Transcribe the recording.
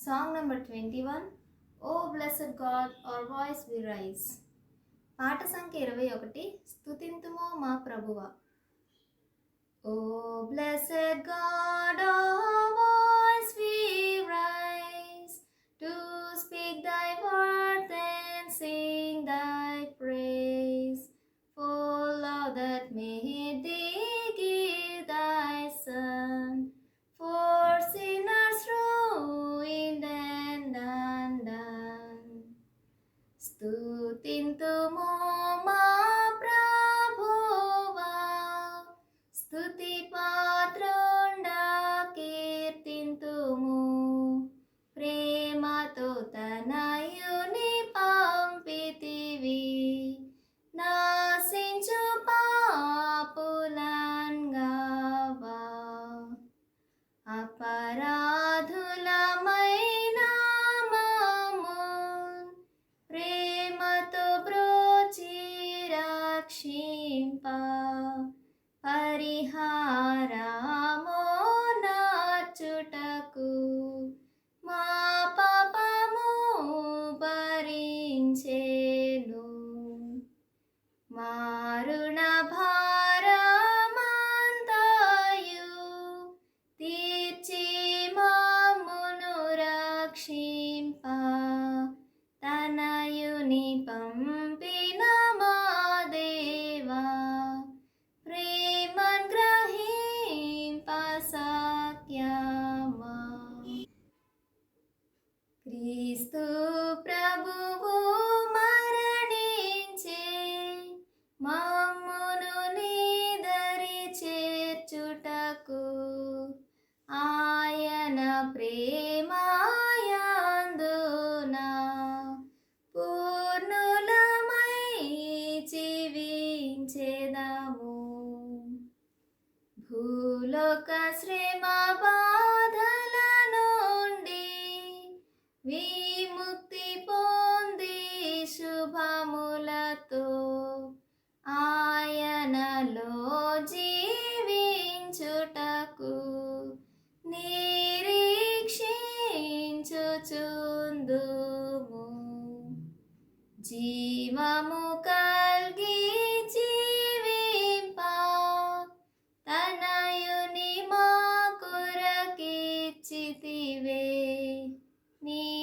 Song number 21 O blessed God, our voice we rise. పాట సంఖ్య ఇరవై ఒకటి స్తుతింతుమో మా ప్రభువ ఓ blessed God our voice we rise to speak thy word and sing thy praise for love that made క్రీస్తు ప్రభువు మరణించే మమ్మును నీదరి చేర్చుటకు ఆయన ప్రేమాయందున పూర్ణులమై జీవించేదాము. భూలోక శ్రమ శుభములతో ఆయనలో జీవించుటకు నిరీక్షించుచుందుము. జీవము కల్గి జీవింప తనయుని మా కొరకిచ్చితివే. నీ